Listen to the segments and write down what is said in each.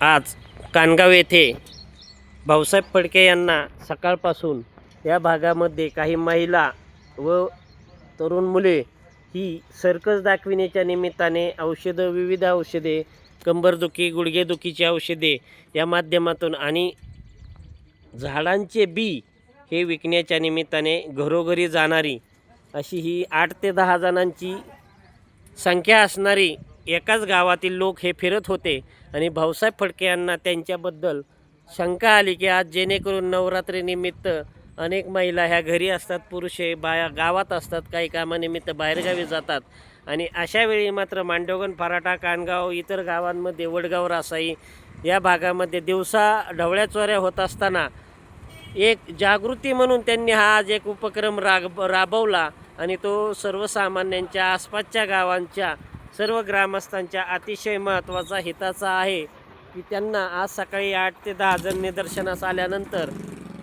आज कानगाव येथे भाऊसाहेब फडके यांना सकाळपासून या भागामध्ये काही महिला व तरुण मुले ही सर्कस दाखविण्याच्या निमित्ताने औषधं विविध औषधे कंबरदुखी गुडघेदुखीची औषधे या माध्यमातून आणि झाडांचे बी हे विकण्याच्या निमित्ताने घरोघरी जाणारी अशी ही आठ ते दहा जणांची संख्या असणारी एकाच गावातील लोक हे फिरत होते. आणि भाऊसाहेब फडके यांना त्यांच्याबद्दल शंका आली की आज जेणेकरून नवरात्रीनिमित्त अनेक महिला ह्या घरी असतात पुरुष हे बाया गावात असतात काही कामानिमित्त बाहेरगावी जातात. आणि अशा वेळी मात्र मांडोगण फराटा कानगाव इतर गावांमध्ये वडगाव रासाई या भागामध्ये दिवसा ढवळ्या चोऱ्या होत असताना एक जागृती म्हणून त्यांनी हा आज एक उपक्रम राग राबवला. आणि तो सर्वसामान्यांच्या आसपासच्या गावांच्या सर्व ग्रामस्थांच्या अतिशय महत्त्वाचा हिताचा आहे की त्यांना आज सकाळी आठ ते दहा जण निदर्शनास आल्यानंतर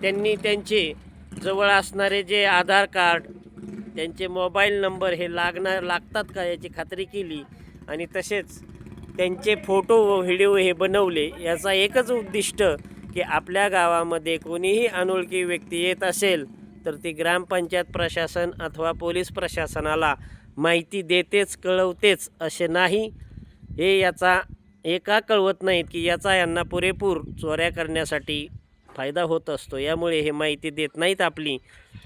त्यांनी त्यांचे जवळ असणारे जे आधार कार्ड त्यांचे मोबाईल नंबर हे लागणार लागतात का याची खात्री केली आणि तसेच त्यांचे फोटो व व्हिडिओ हे बनवले याचा एकच उद्दिष्ट की आपल्या गावामध्ये कोणीही अनोळखी व्यक्ती येत असेल तर ती ग्रामपंचायत प्रशासन अथवा पोलीस प्रशासनाला माहिती देतेच कळवतेच असे नाही. हे याचा हे का कळवत नाहीत की याचा यांना पुरेपूर चोऱ्या करण्यासाठी फायदा होत असतो? यामुळे हे माहिती देत नाहीत आपली.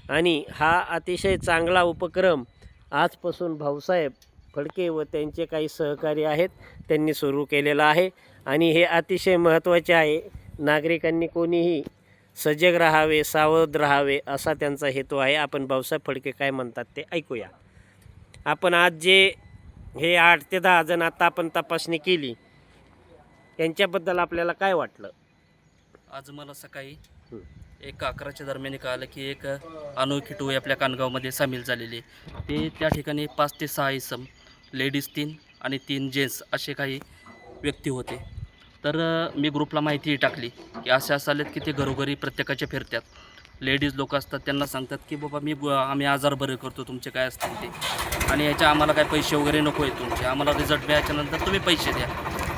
आणि हा अतिशय चांगला उपक्रम आजपासून भाऊसाहेब फडके व त्यांचे काही सहकारी आहेत त्यांनी सुरू केलेला आहे. आणि हे अतिशय महत्त्वाचे आहे. नागरिकांनी कोणीही सजग राहावे सावध राहावे असा त्यांचा हेतू आहे. आपण भाऊसाहेब फडके काय म्हणतात ते ऐकूया. आपण आज जे हे आठ ते दहा जण आता आपण तपासणी केली यांच्याबद्दल आपल्याला काय वाटलं आज मला सकाळी. एक अकराच्या दरम्यान कळालं की एक अनोळखी टोळी आपल्या कानगावमध्ये सामील झालेली आहे. ते त्या ठिकाणी पाच ते सहा इसम लेडीज तीन आणि तीन जेंट्स असे काही व्यक्ती होते तर मी ग्रुपला माहिती टाकली की असे असं आलेत की ते घरोघरी प्रत्येकाचे फिरतात लेडीज लोक असतात त्यांना सांगतात की बाबा मी ब- आम्ही आजार बरे करतो तुमचे काय असतील ते. आणि याच्या आम्हाला काय पैसे वगैरे नको आहे तुमचे. आम्हाला रिझल्ट मिळाल्याच्यानंतर तुम्ही पैसे द्या.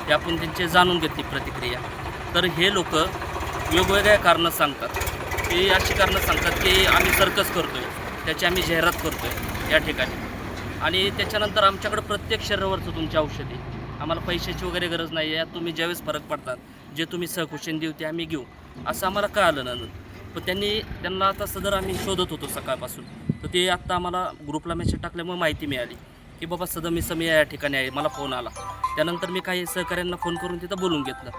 ते आपण त्यांचे जाणून घेतली प्रतिक्रिया. तर हे लोक वेगवेगळ्या कारणं सांगतात. ते अशी कारणं सांगतात की आम्ही सर्कस करतो आहे त्याची आम्ही जाहिरात करतो आहे या ठिकाणी. आणि त्याच्यानंतर आमच्याकडं प्रत्येक शरीरावरचं तुमची औषधी आम्हाला पैशाची वगैरे गरज नाही आहे तुम्ही ज्यावेळेस फरक पडतात जे तुम्ही सहकुशीन देऊ ते आम्ही घेऊ. असं आम्हाला कळालं ना पण त्यांनी त्यांना आता सदर आम्ही शोधत होतो सकाळपासून. तर ते आत्ता आम्हाला ग्रुपला मेसेज टाकल्यामुळे माहिती मिळाली की बाबा सदर मी समय या ठिकाणी आहे मला फोन आला. त्यानंतर मी काही सहकाऱ्यांना फोन करून तिथं बोलून घेतलं.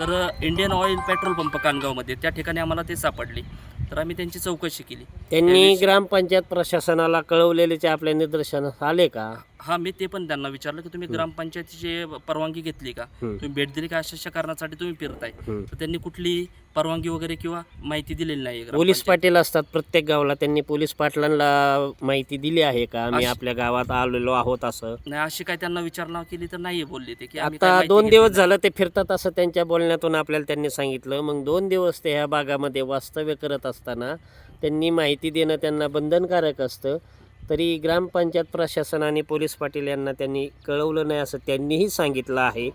तर इंडियन ऑइल पेट्रोल पंप कानगावमध्ये त्या ठिकाणी आम्हाला ते सापडले. तर आम्ही त्यांची चौकशी केली. त्यांनी ग्रामपंचायत प्रशासनाला कळवलेलेचे आपल्या निदर्शनास आले का? हां मी ते पण त्यांना विचारलं की तुम्ही ग्रामपंचायतीची परवानगी घेतली का. तुम्ही भेट दिली का? अशा कारणासाठी तुम्ही फिरताय. तर त्यांनी कुठली परवानगी वगैरे किंवा माहिती दिलेली नाही पोलीस पाटील असतात प्रत्येक गावाला. त्यांनी पोलीस पाटलांना माहिती दिली आहे का? आम्ही आपल्या गावात आलेलो आहोत असं. नाही अशी काय त्यांना विचारणा केली तर नाही बोलले ते की आता दोन दिवस. झालं ते फिरतात असं त्यांच्या बोलण्यातून आपल्याला त्यांनी सांगितलं. मग दोन दिवस ते ह्या भागामध्ये वास्तव्य करत असताना त्यांनी माहिती देणं त्यांना बंधनकारक असतं. तरी ग्रामपंचायत प्रशासन आणि पोलीस पाटील यांना त्यांनी कळवलं नाही असं त्यांनीही सांगितलं आहे.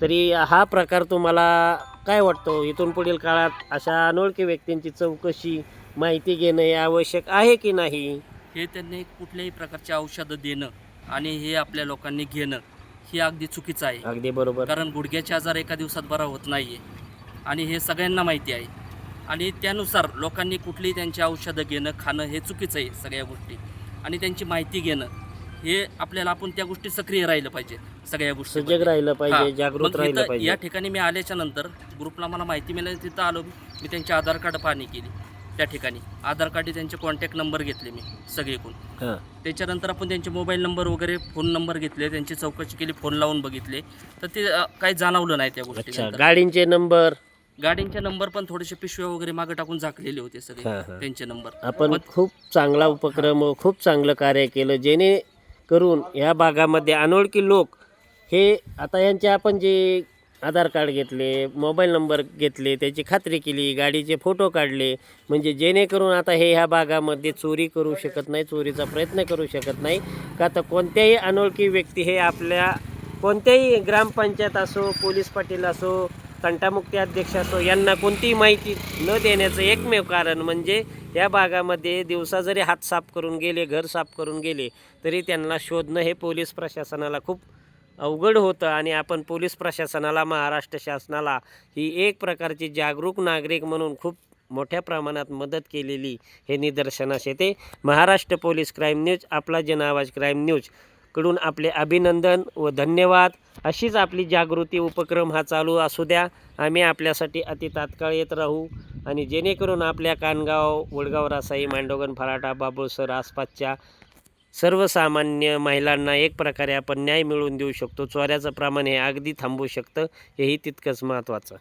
तरी हा प्रकार तुम्हाला काय वाटतो? इथून पुढील काळात अशा अनोळखी व्यक्तींची चौकशी माहिती घेणं हे आवश्यक आहे की नाही? हे त्यांनी कुठल्याही प्रकारचे औषधं देणं आणि हे आपल्या लोकांनी घेणं हे अगदी चुकीचं आहे. अगदी बरोबर. कारण गुडघ्याचे आजार एका दिवसात बरा होत नाही आहे आणि हे सगळ्यांना माहिती आहे. आणि त्यानुसार लोकांनी कुठलीही त्यांची औषधं घेणं खाणं हे चुकीचं आहे सगळ्या गोष्टी. आणि त्यांची माहिती घेणं हे आपल्याला आपण त्या गोष्टी सक्रिय राहिलं पाहिजे सगळ्या गोष्टी सजग राहिलं पाहिजे जागृत राहिलं या पाहिजे. ठिकाणी मी आल्याच्यानंतर ग्रुपला मला माहिती मिळाली तिथं आलो मी. त्यांचे आधार कार्ड पाहणी केली त्या ठिकाणी. आधार कार्ड त्यांचे कॉन्टॅक्ट नंबर घेतले मी सगळेकूण हां. त्याच्यानंतर आपण त्यांचे मोबाईल नंबर वगैरे फोन नंबर घेतले त्यांची चौकशी केली फोन लावून बघितले. तर ते काही जाणवलं नाही त्या गोष्टी गाडींचे नंबर गाडींचे नंबर पण थोडेसे पिशव्या वगैरे मागे टाकून झाकलेले होते सगळे हा. त्यांचे नंबर आपण पण- खूप चांगला उपक्रम खूप चांगलं कार्य केलं जेणेकरून या भागामध्ये अनोळखी लोक हे आता यांचे आपण जे आधार कार्ड घेतले मोबाईल नंबर घेतले त्याची खात्री केली गाडीचे फोटो काढले म्हणजे जेणेकरून आता हे ह्या भागामध्ये चोरी करू शकत नाही चोरीचा प्रयत्न करू शकत नाही का तर कोणत्याही अनोळखी व्यक्ती हे आपल्या कोणत्याही ग्रामपंचायत असो पोलीस पाटील असो तंटामुक्ती अध्यक्ष असो यांना कोणतीही माहिती न देण्याचं एकमेव कारण म्हणजे या भागामध्ये दिवसा जरी हात साफ करून गेले घर साफ करून गेले तरी त्यांना शोधणं हे पोलीस प्रशासनाला खूप अवघड होतं आणि आपण पोलीस प्रशासनाला महाराष्ट्र शासनाला ही एक प्रकारची जागरूक नागरिक म्हणून खूप मोठ्या प्रमाणात मदत केलेली हे निदर्शनास येते. महाराष्ट्र पोलीस क्राईम न्यूज आपला जनावाज क्राईम न्यूज. कडून आपले अभिनंदन व धन्यवाद. अशीच आपली जागृती उपक्रम हा चालू असू द्या. आम्ही आपल्यासाठी अति तात्काळ येत राहू. आणि जेणेकरून आपल्या कानगाव वडगाव रासाई मांडोगण फराटा बाबुळसर आसपासच्या सर्वसामान्य महिलांना एक प्रकारे आपण न्याय मिळवून देऊ शकतो. चोऱ्याचं प्रमाण हे अगदी थांबू शकतं. हेही तितकंच महत्त्वाचं.